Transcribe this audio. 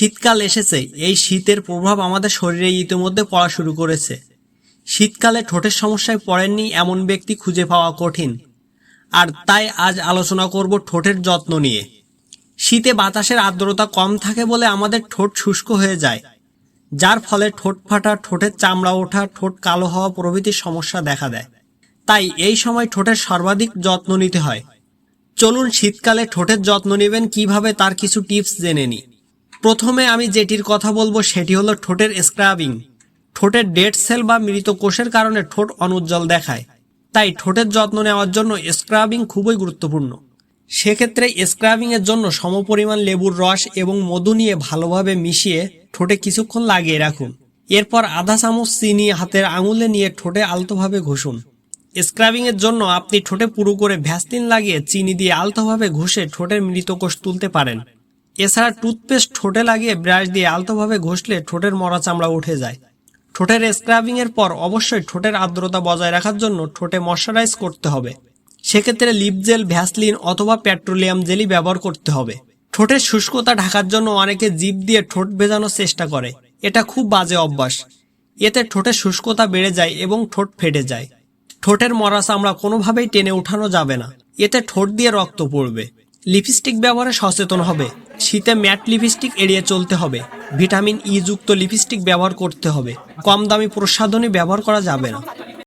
শীতকাল এসেছে। এই শীতের প্রভাব আমাদের শরীরে ইতিমধ্যে পড়া শুরু করেছে। শীতকালে ঠোঁটের সমস্যায় পড়েননি এমন ব্যক্তি খুঁজে পাওয়া কঠিন। আর তাই আজ আলোচনা করব ঠোঁটের যত্ন নিয়ে। শীতে বাতাসের আর্দ্রতা কম থাকে বলে আমাদের ঠোঁট শুষ্ক হয়ে যায়। যার ফলে ঠোঁট ফাটা, ঠোঁটের চামড়া ওঠা, ঠোঁট কালো হওয়া প্রভৃতির সমস্যা দেখা দেয়। তাই এই সময় ঠোঁটের সর্বাধিক যত্ন নিতে হয়। চলুন শীতকালে ঠোঁটের যত্ন নেবেন কীভাবে তার কিছু টিপস জেনে নিই। প্রথমে আমি যেটির কথা বলব সেটি হলো ঠোঁটের স্ক্রাবিং ঠোঁটের ডেড সেল বা মৃত কোষের কারণে ঠোঁট অনুজ্জ্বল দেখায়। তাই ঠোঁটের যত্ন নেওয়ার জন্য স্ক্রাবিং খুবই গুরুত্বপূর্ণ। সেক্ষেত্রে স্ক্রাবিং এর জন্য সমপরিমাণ লেবুর রস এবং মধু নিয়ে ভালোভাবে মিশিয়ে ঠোঁটে কিছুক্ষণ লাগিয়ে রাখুন। এরপর আধা চামচ চিনি হাতের আঙুলে নিয়ে ঠোঁটে আলতোভাবে ঘষুন। স্ক্রাবিং এর জন্য আপনি ঠোঁটে পুরো করে ভ্যাসলিন লাগিয়ে চিনি দিয়ে আলতোভাবে ঘষে ঠোঁটের মৃত কোষ তুলতে পারেন। এছাড়া টুথপেস্ট ঠোঁটে লাগিয়ে ব্রাশ দিয়ে আলতোভাবে ঘষলে ঠোঁটের মরা চামড়া উঠে যায়। ঠোঁটের স্ক্রাবিং এর পর অবশ্যই ঠোঁটের আর্দ্রতা বজায় রাখার জন্য ঠোঁটে ময়শ্চারাইজ করতে হবে। সেক্ষেত্রে লিপ জেল ভ্যাসলিন অথবা পেট্রোলিয়াম জেলি ব্যবহার করতে হবে। ঠোঁটের শুষ্কতা ঢাকার জন্য অনেকে জিভ দিয়ে ঠোঁট ভেজানোর চেষ্টা করে। এটা খুব বাজে অভ্যাস। এতে ঠোঁটের শুষ্কতা বেড়ে যায় এবং ঠোঁট ফেটে যায়। ঠোঁটের মরা চামড়া কোনোভাবেই টেনে উঠানো যাবে না। এতে ঠোঁট দিয়ে রক্ত পড়বে। লিপস্টিক ব্যবহারে সচেতন হবে। শীতে ম্যাট লিপস্টিক এড়িয়ে চলতে হবে। ভিটামিন ই যুক্ত লিপস্টিক ব্যবহার করতে হবে। কম দামি প্রসাধনী ব্যবহার করা যাবে না।